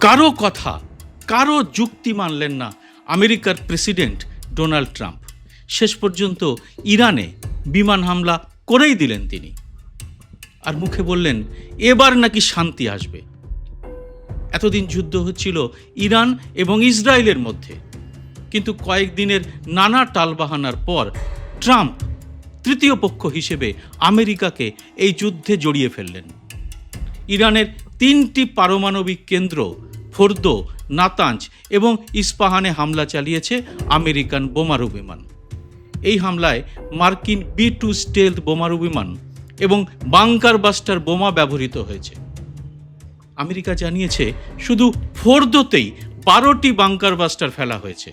কারও কথা, কারও যুক্তি মানলেন না আমেরিকার প্রেসিডেন্ট ডোনাল্ড ট্রাম্প। শেষ পর্যন্ত ইরানে বিমান হামলা করেই দিলেন তিনি। আর মুখে বললেন, এবার নাকি শান্তি আসবে। এতদিন যুদ্ধ হচ্ছিল ইরান এবং ইসরায়েলের মধ্যে। কিন্তু কয়েকদিনের নানা টালবাহানার পর ট্রাম্প তৃতীয় পক্ষ হিসেবে আমেরিকাকে এই যুদ্ধে জড়িয়ে ফেললেন। ইরানের তিনটি পারমাণবিক কেন্দ্র, ফোর্দো, নাতাঞ্জ এবং ইস্পাহানে হামলা চালিয়েছে আমেরিকান বোমারু বিমান। এই হামলায় মার্কিন বি টু স্টেলথ বোমারু বিমান এবং বাংকার বাস্টার বোমা ব্যবহৃত হয়েছে। আমেরিকা জানিয়েছে, শুধু ফোর্দোতেই বারোটি বাংকার বাস্টার ফেলা হয়েছে।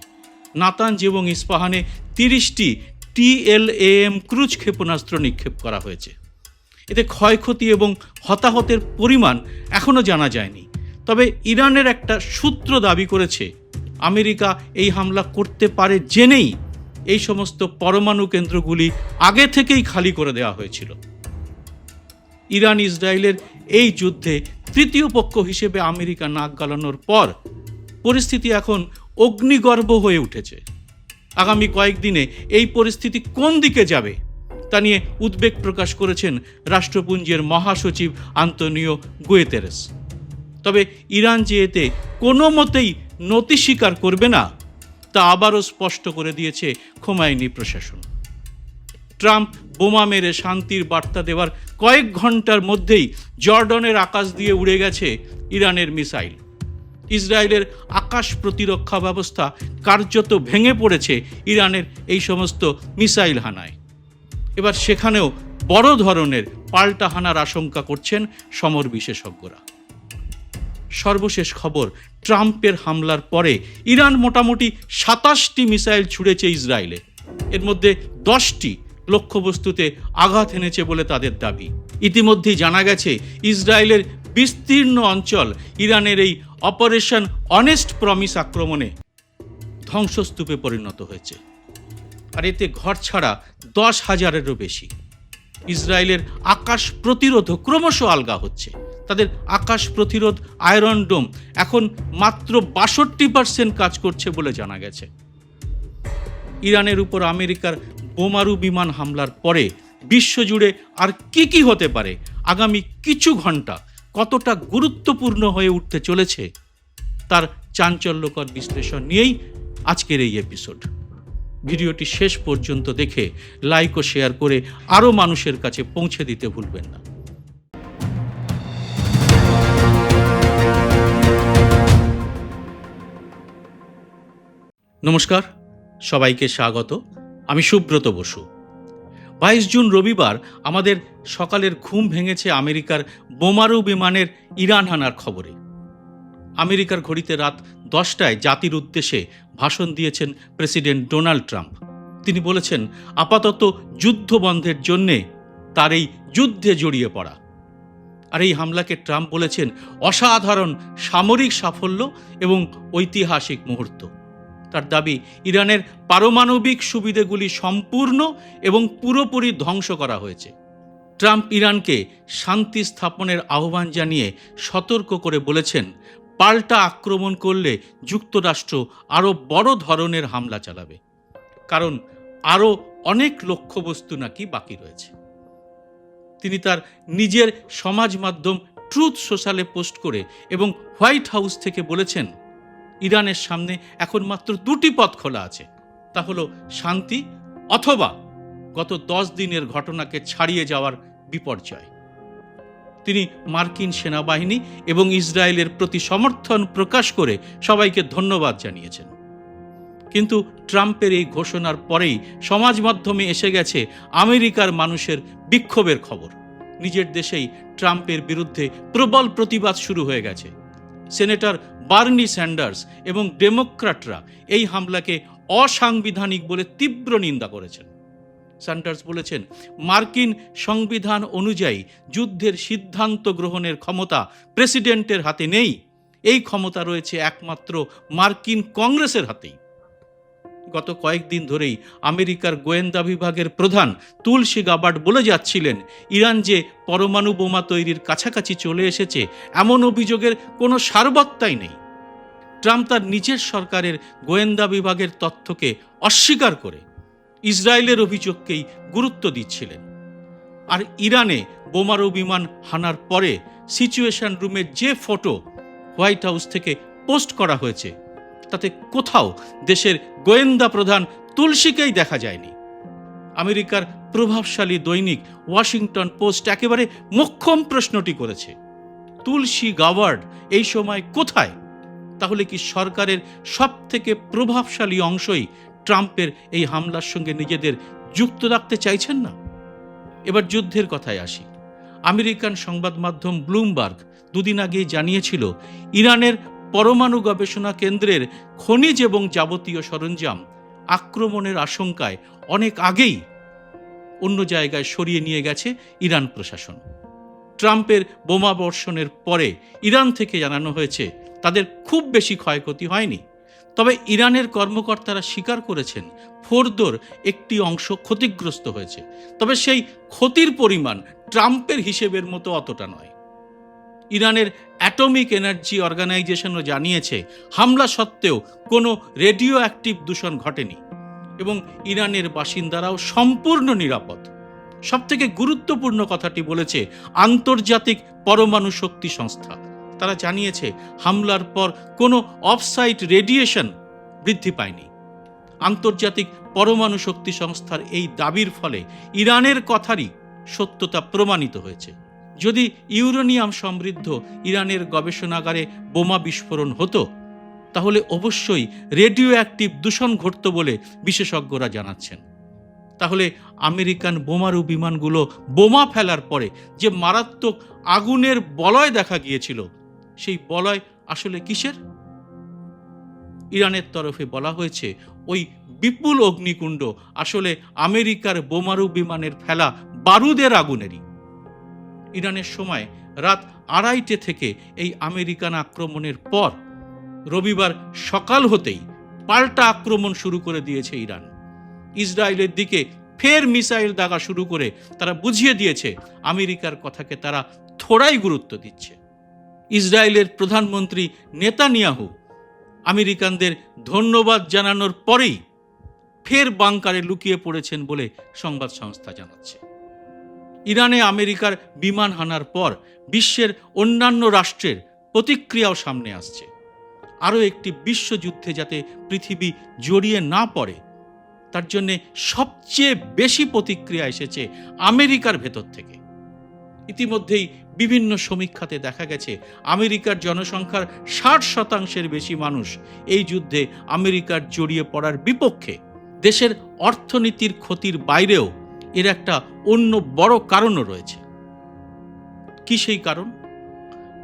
নাতাঞ্জ এবং ইস্পাহানে তিরিশটি টিএলএএম ক্রুজ ক্ষেপণাস্ত্র নিক্ষেপ করা হয়েছে। এতে ক্ষয়ক্ষতি এবং হতাহতের পরিমাণ এখনও জানা যায়নি। তবে ইরানের একটা সূত্র দাবি করেছে, আমেরিকা এই হামলা করতে পারে জেনেই এই সমস্ত পরমাণু কেন্দ্রগুলি আগে থেকেই খালি করে দেওয়া হয়েছিল। ইরান ইসরায়েলের এই যুদ্ধে তৃতীয় পক্ষ হিসেবে আমেরিকা নাক গালানোর পর পরিস্থিতি এখন অগ্নিগর্ভ হয়ে উঠেছে। আগামী কয়েকদিনে এই পরিস্থিতি কোন দিকে যাবে তা নিয়ে উদ্বেগ প্রকাশ করেছেন রাষ্ট্রপুঞ্জের মহাসচিব আন্তনিও গুয়েতেরেস। তবে ইরান যে এতে কোনো মতেই নতি স্বীকার করবে না, তা আবারও স্পষ্ট করে দিয়েছে খোমাইনি প্রশাসন। ট্রাম্প বোমা মেরে শান্তির বার্তা দেওয়ার কয়েক ঘণ্টার মধ্যেই জর্ডনের আকাশ দিয়ে উড়ে গেছে ইরানের মিসাইল। ইসরায়েলের আকাশ প্রতিরক্ষা ব্যবস্থা কার্যত ভেঙে পড়েছে ইরানের এই সমস্ত মিসাইল হানায় এবার সেখানেও বড় ধরনের পাল্টা হানার আশঙ্কা করছেন সমর বিশেষজ্ঞরা। সর্বশেষ খবর, ট্রাম্পের হামলার পরে ইরান মোটামুটি সাতাশটি মিসাইল ছুড়েছে ইসরায়েলে। এর মধ্যে দশটি লক্ষ্যবস্তুতে আঘাত এনেছে বলে তাদের দাবি। ইতিমধ্যেই জানা গেছে, ইসরায়েলের বিস্তীর্ণ অঞ্চল ইরানের এই অপারেশন অনেস্ট প্রমিস আক্রমণে ধ্বংসস্তূপে পরিণত হয়েছে। আর এতে ঘর ছাড়া দশ হাজারেরও বেশি। ইসরায়েলের আকাশ প্রতিরোধও ক্রমশ আলগা হচ্ছে। তাদের আকাশ প্রতিরোধ আয়রন ডোম এখন মাত্র বাষট্টি পার্সেন্ট কাজ করছে বলে জানা গেছে। ইরানের উপর আমেরিকার বোমারু বিমান হামলার পরে বিশ্বজুড়ে আর কি কি হতে পারে, আগামী কিছু ঘণ্টা কতটা গুরুত্বপূর্ণ হয়ে উঠতে চলেছে, তার চাঞ্চল্যকর বিশ্লেষণ নিয়েই আজকের এই এপিসোড। ভিডিওটি শেষ পর্যন্ত দেখে লাইক ও শেয়ার করে আরও মানুষের কাছে পৌঁছে দিতে ভুলবেন না। নমস্কার, সবাইকে স্বাগত। আমি সুব্রত বসু। বাইশ জুন রবিবার আমাদের সকালের ঘুম ভেঙেছে আমেরিকার বোমারু বিমানের ইরান হানার খবরে। আমেরিকার ঘড়িতে রাত দশটায় জাতির উদ্দেশ্যে ভাষণ দিয়েছেন প্রেসিডেন্ট ডোনাল্ড ট্রাম্প। তিনি বলেছেন, আপাতত যুদ্ধ বন্ধের জন্যে তার এই যুদ্ধে জড়িয়ে পড়া। আর এই হামলাকে ট্রাম্প বলেছেন, অসাধারণ সামরিক সাফল্য এবং ঐতিহাসিক মুহূর্ত। তার দাবি, ইরানের পারমাণবিক সুবিধেগুলি সম্পূর্ণ এবং পুরোপুরি ধ্বংস করা হয়েছে। ট্রাম্প ইরানকে শান্তি স্থাপনের আহ্বান জানিয়ে সতর্ক করে বলেছেন পাল্টা আক্রমণ করলে যুক্তরাষ্ট্র আরও বড় ধরনের হামলা চালাবে। কারণ আরও অনেক লক্ষ্যবস্তু নাকি বাকি রয়েছে। তিনি তার নিজের সমাজ মাধ্যম ট্রুথ সোশ্যালে পোস্ট করে এবং হোয়াইট হাউস থেকে বলেছেন, ইরানের সামনে এখন মাত্র দুটি পথ খোলা আছে। তা হলো শান্তি অথবা গত দশ দিনের ঘটনাকে ছাড়িয়ে যাওয়ার বিপর্যয়। তিনি মার্কিন সেনাবাহিনী এবং ইসরায়েলের প্রতি সমর্থন প্রকাশ করে সবাইকে ধন্যবাদ জানিয়েছেন। কিন্তু ট্রাম্পের এই ঘোষণার পরেই সমাজ মাধ্যমে এসে গেছে আমেরিকার মানুষের বিক্ষোভের খবর। নিজের দেশেই ট্রাম্পের বিরুদ্ধে প্রবল প্রতিবাদ শুরু হয়ে গেছে। সেনেটর বার্নি স্যান্ডার্স এবং ডেমোক্র্যাটরা এই হামলাকে অসাংবিধানিক বলে তীব্র নিন্দা করেছেন। স্যান্ডার্স বলেছেন, মার্কিন সংবিধান অনুযায়ী যুদ্ধের সিদ্ধান্ত গ্রহণের ক্ষমতা প্রেসিডেন্টের হাতে নেই। এই ক্ষমতা রয়েছে একমাত্র মার্কিন কংগ্রেসের হাতেই। গত কয়েকদিন ধরেই আমেরিকার গোয়েন্দা বিভাগের প্রধান তুলসী গাবার্ড বলে যাচ্ছিলেন, ইরান যে পরমাণু বোমা তৈরির কাছাকাছি চলে এসেছে, এমন অভিযোগের কোনো সারবত্তাই নেই। ট্রাম্প তার নিজের সরকারের গোয়েন্দা বিভাগের তথ্যকে অস্বীকার করে ইসরায়েলের অভিযোগকেই গুরুত্ব দিচ্ছিলেন। আর ইরানে বোমারু বিমান হানার পরে সিচুয়েশন রুমের যে ফটো হোয়াইট হাউস থেকে পোস্ট করা হয়েছে, তাতে কোথাও দেশের গোয়েন্দা প্রধান তুলসীকেই দেখা যায়নি। আমেরিকার প্রভাবশালী দৈনিক ওয়াশিংটন পোস্ট একেবারে মোক্ষম প্রশ্নটি করেছে, তুলসী গাওয়ার্ড এই সময় কোথায়? তাহলে কি সরকারের সব থেকে প্রভাবশালী অংশই ট্রাম্পের এই হামলার সঙ্গে নিজেদের যুক্ত রাখতে চাইছেন না? এবার যুদ্ধের কথায় আসি। আমেরিকান সংবাদ মাধ্যম ব্লুমবার্গ দুদিন আগেই জানিয়েছিল, ইরানের পরমাণু গবেষণা কেন্দ্রের খনিজ এবং যাবতীয় সরঞ্জাম আক্রমণের আশঙ্কায় অনেক আগেই অন্য জায়গায় সরিয়ে নিয়ে গেছে ইরান প্রশাসন। ট্রাম্পের বোমা বর্ষণের পরে ইরান থেকে জানানো হয়েছে, তাদের খুব বেশি ক্ষয়ক্ষতি হয়নি। তবে ইরানের কর্মকর্তারা স্বীকার করেছেন ফোরদোর একটি অংশ ক্ষতিগ্রস্ত হয়েছে। তবে সেই ক্ষতির পরিমাণ ট্রাম্পের হিসেবের মতো অতটা নয়। ইরানের অ্যাটমিক এনার্জি অর্গানাইজেশনও জানিয়েছে, হামলা সত্ত্বেও কোনো রেডিও অ্যাক্টিভ দূষণ ঘটেনি এবং ইরানের বাসিন্দারাও সম্পূর্ণ নিরাপদ। সবথেকে গুরুত্বপূর্ণ কথাটি বলেছে আন্তর্জাতিক পরমাণু শক্তি সংস্থা। তারা জানিয়েছে, হামলার পর কোনো অফসাইট রেডিয়েশন বৃদ্ধি পায়নি। আন্তর্জাতিক পরমাণু শক্তি সংস্থার এই দাবির ফলে ইরানের কথারই সত্যতা প্রমাণিত হয়েছে। যদি ইউরেনিয়াম সমৃদ্ধ ইরানের গবেষণাগারে বোমা বিস্ফোরণ হতো, তাহলে অবশ্যই রেডিও অ্যাক্টিভ দূষণ ঘটত বলে বিশেষজ্ঞরা জানাচ্ছেন। তাহলে আমেরিকান বোমারু বিমানগুলো বোমা ফেলার পরে যে মারাত্মক আগুনের বলয় দেখা গিয়েছিল সেই বলয় আসলে কিসের? ইরানের তরফে বলা হয়েছে, ওই বিপুল অগ্নিকুণ্ড আসলে আমেরিকার বোমারু বিমানের ফেলা বারুদের আগুনেরই। ইরানের সময় রাত আড়াইটে থেকে এই আমেরিকান আক্রমণের পর রবিবার সকাল হতেই পাল্টা আক্রমণ শুরু করে দিয়েছে ইরান। ইসরায়েলের দিকে ফের মিসাইল দাগা শুরু করে তারা বুঝিয়ে দিয়েছে, আমেরিকার কথাকে তারা থোড়াই গুরুত্ব দিচ্ছে। ইসরায়েলের প্রধানমন্ত্রী নেতানিয়াহু আমেরিকানদের ধন্যবাদ জানানোর পরেই ফের বাংকারে লুকিয়ে পড়েছেন বলে সংবাদ সংস্থা জানাচ্ছে। ইরানে আমেরিকার বিমান হানার পর বিশ্বের অন্যান্য রাষ্ট্রের প্রতিক্রিয়াও সামনে আসছে। আরও একটি বিশ্বযুদ্ধে যাতে পৃথিবী জড়িয়ে না পড়ে, তার জন্যে সবচেয়ে বেশি প্রতিক্রিয়া এসেছে আমেরিকার ভেতর থেকে। ইতিমধ্যেই বিভিন্ন সমীক্ষাতে দেখা গেছে, আমেরিকার জনসংখ্যার ষাট শতাংশের বেশি মানুষ এই যুদ্ধে আমেরিকার জড়িয়ে পড়ার বিপক্ষে। দেশের অর্থনীতির ক্ষতির বাইরেও এর একটা অন্য বড় কারণও রয়েছে। কি সেই কারণ?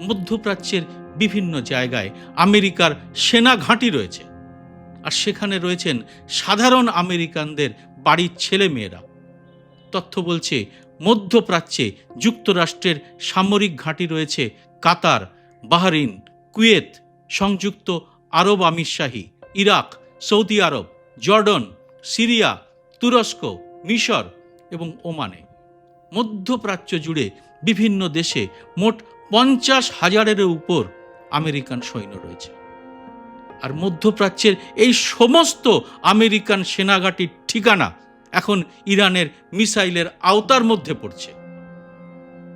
মধ্যপ্রাচ্যের বিভিন্ন জায়গায় আমেরিকার সেনা ঘাঁটি রয়েছে, আর সেখানে রয়েছেন সাধারণ আমেরিকানদের বাড়ির ছেলে মেয়েরা তথ্য বলছে মধ্যপ্রাচ্যে যুক্তরাষ্ট্রের সামরিক ঘাঁটি রয়েছে কাতার, বাহরিন, কুয়েত, সংযুক্ত আরব আমিরশাহী, ইরাক, সৌদি আরব, জর্ডন, সিরিয়া, তুরস্ক, মিশর এবং ওমানে। মধ্যপ্রাচ্য জুড়ে বিভিন্ন দেশে মোট পঞ্চাশ হাজারের উপর আমেরিকান সৈন্য রয়েছে। আর মধ্যপ্রাচ্যের এই সমস্ত আমেরিকান সেনাঘাটির ঠিকানা এখন ইরানের মিসাইলের আওতার মধ্যে পড়ছে।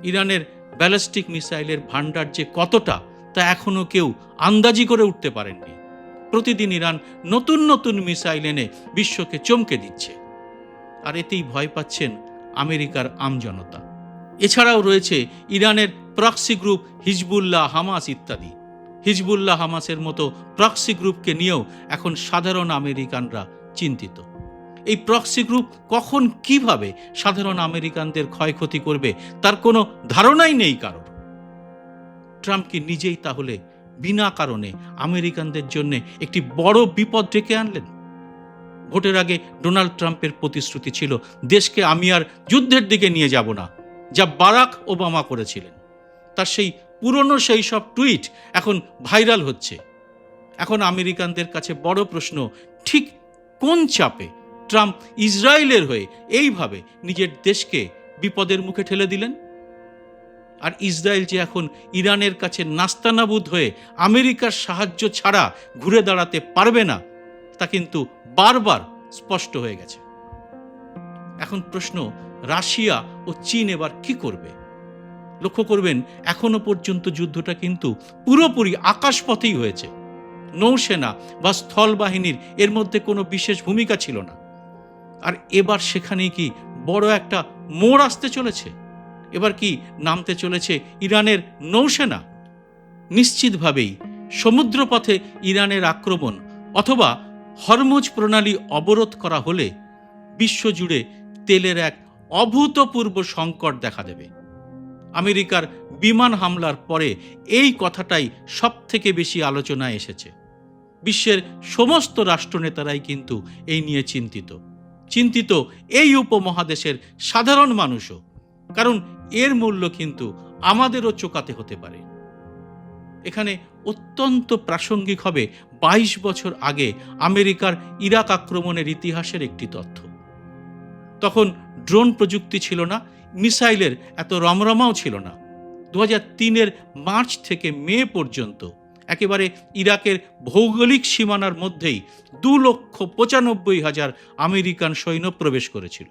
ইরানের ব্যালিস্টিক মিসাইলের ভাণ্ডার যে কতটা, তা এখনও কেউ আন্দাজি করে উঠতে পারেননি। প্রতিদিন ইরান নতুন নতুন মিসাইল এনে বিশ্বকে চমকে দিচ্ছে। আর এতেই ভয় পাচ্ছেন আমেরিকার আমজনতা এছাড়াও রয়েছে ইরানের প্রক্সি গ্রুপ হিজবুল্লাহ, হামাস ইত্যাদি। হিজবুল্লাহ, হামাসের মতো প্রক্সি গ্রুপকে নিয়েও এখন সাধারণ আমেরিকানরা চিন্তিত। এই প্রক্সি গ্রুপ কখন কীভাবে সাধারণ আমেরিকানদের ক্ষয়ক্ষতি করবে, তার কোনো ধারণাই নেই কারোর। ট্রাম্প কি নিজেই তাহলে বিনা কারণে আমেরিকানদের জন্য একটি বড় বিপদ ডেকে আনলেন। ভোটের আগে ডোনাল্ড ট্রাম্পের প্রতিশ্রুতি ছিল, দেশকে আমি আর যুদ্ধের দিকে নিয়ে যাব না যা বারাক ওবামা করেছিলেন। তার সেই পুরনো সেই সব টুইট এখন ভাইরাল হচ্ছে। এখন আমেরিকানদের কাছে বড় প্রশ্ন, ঠিক কোন চাপে ট্রাম্প ইসরায়েলের হয়ে এইভাবে নিজের দেশকে বিপদের মুখে ঠেলে দিলেন? আর ইসরায়েল যে এখন ইরানের কাছে নাস্তানাবুদ হয়ে আমেরিকার সাহায্য ছাড়া ঘুরে দাঁড়াতে পারবে না, তা কিন্তু বারবার স্পষ্ট হয়ে গেছে। এখন প্রশ্ন, রাশিয়া ও চীন এবার কি করবে? লক্ষ্য করবেন, এখনও পর্যন্ত যুদ্ধটা কিন্তু পুরোপুরি আকাশপথেই হয়েছে। নৌসেনা বা স্থল বাহিনীর এর মধ্যে কোনো বিশেষ ভূমিকা ছিল না। আর এবার সেখানে কি বড় একটা মোড় আসতে চলেছে? এবার কি নামতে চলেছে ইরানের নৌসেনা? নিশ্চিতভাবেই সমুদ্রপথে ইরানের আক্রমণ অথবা হরমুজ প্রণালী অবরোধ করা হলে বিশ্বজুড়ে তেলের এক অভূতপূর্ব সংকট দেখা দেবে। আমেরিকার বিমান হামলার পরে এই কথাটাই সব থেকে বেশি আলোচনায় এসেছে। বিশ্বের সমস্ত রাষ্ট্রনেতারাই কিন্তু এই নিয়ে চিন্তিত। চিন্তিত এই উপমহাদেশের সাধারণ মানুষও, কারণ এর মূল্য কিন্তু আমাদেরও চোকাতে হতে পারে। এখানে অত্যন্ত প্রাসঙ্গিক হবে বাইশ বছর আগে আমেরিকার ইরাক আক্রমণের ইতিহাসের একটি তথ্য। তখন ড্রোন প্রযুক্তি ছিল না, মিসাইলের এত রমরমাও ছিল না। দু তিনের মার্চ থেকে মে পর্যন্ত একেবারে ইরাকের ভৌগোলিক সীমানার মধ্যেই দু লক্ষ পঁচানব্বই হাজার আমেরিকান সৈন্য প্রবেশ করেছিল।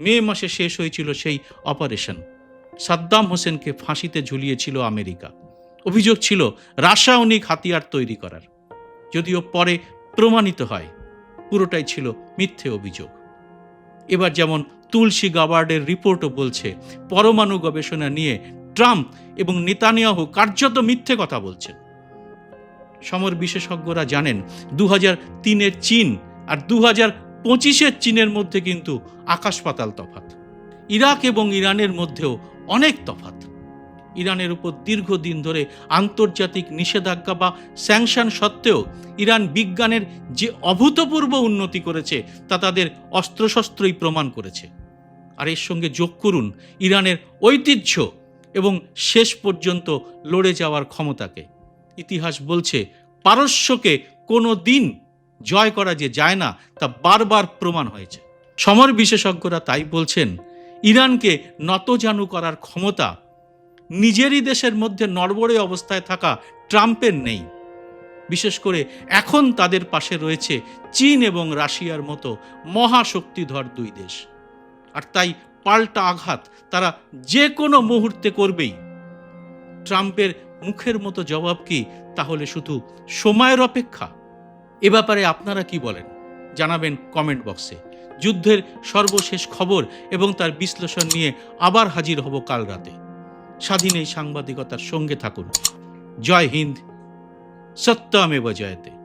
মে মাসে শেষ হয়েছিল সেই অপারেশন। সাদ্দাম হোসেনকে ফাঁসিতে ঝুলিয়েছিল আমেরিকা। অভিযোগ ছিল, রাসায়নিক হাতিয়ার তৈরি করার। যদিও পরে প্রমাণিত হয়, পুরোটাই ছিল মিথ্যে অভিযোগ। এবার যেমন তুলসী গাবার্ডের রিপোর্টও বলছে, পরমাণু গবেষণা নিয়ে ট্রাম্প এবং নেতানিয়াহু কার্যত মিথ্যে কথা বলছেন। সমর বিশেষজ্ঞরা জানেন দু হাজার তিনের চীন আর দু হাজার পঁচিশের চীনের মধ্যে কিন্তু আকাশ পাতাল তফাত ইরাক এবং ইরানের মধ্যেও অনেক তফাত ইরানের উপর দীর্ঘদিন ধরে আন্তর্জাতিক নিষেধাজ্ঞা বা স্যাংশন সত্ত্বেও ইরান বিজ্ঞানের যে অভূতপূর্ব উন্নতি করেছে, তা তাদের অস্ত্রশস্ত্রই প্রমাণ করেছে। আর এর সঙ্গে যোগ করুন, ইরানের ঐতিহ্য এবং শেষ পর্যন্ত লড়ে যাওয়ার ক্ষমতাকে। ইতিহাস বলছে, পারস্যকে কোনো দিন জয় করা যে যায় না, তা বারবার প্রমাণ হয়েছে। সমর বিশেষজ্ঞরা তাই বলছেন, ইরানকে নতজানু করার ক্ষমতা নিজেরই দেশের মধ্যে নড়বড়ে অবস্থায় থাকা ট্রাম্পের নেই। বিশেষ করে এখন তাদের পাশে রয়েছে চীন এবং রাশিয়ার মতো মহাশক্তিধর দুই দেশ। আর তাই পাল্টা আঘাত তারা যে কোনো মুহূর্তে করবেই। ট্রাম্পের মুখের মতো জবাব কি? তাহলে শুধু সময়ের অপেক্ষা। এ ব্যাপারে আপনারা কি বলেন? জানাবেন কমেন্ট বক্সে। যুদ্ধের সর্বশেষ খবর এবং তার বিশ্লেষণ নিয়ে আবার হাজির হব কাল রাতে। স্বাধীন এই সাংবাদিকতার সঙ্গে থাকুন। জয় হিন্দ। সত্যমেব জয়তে।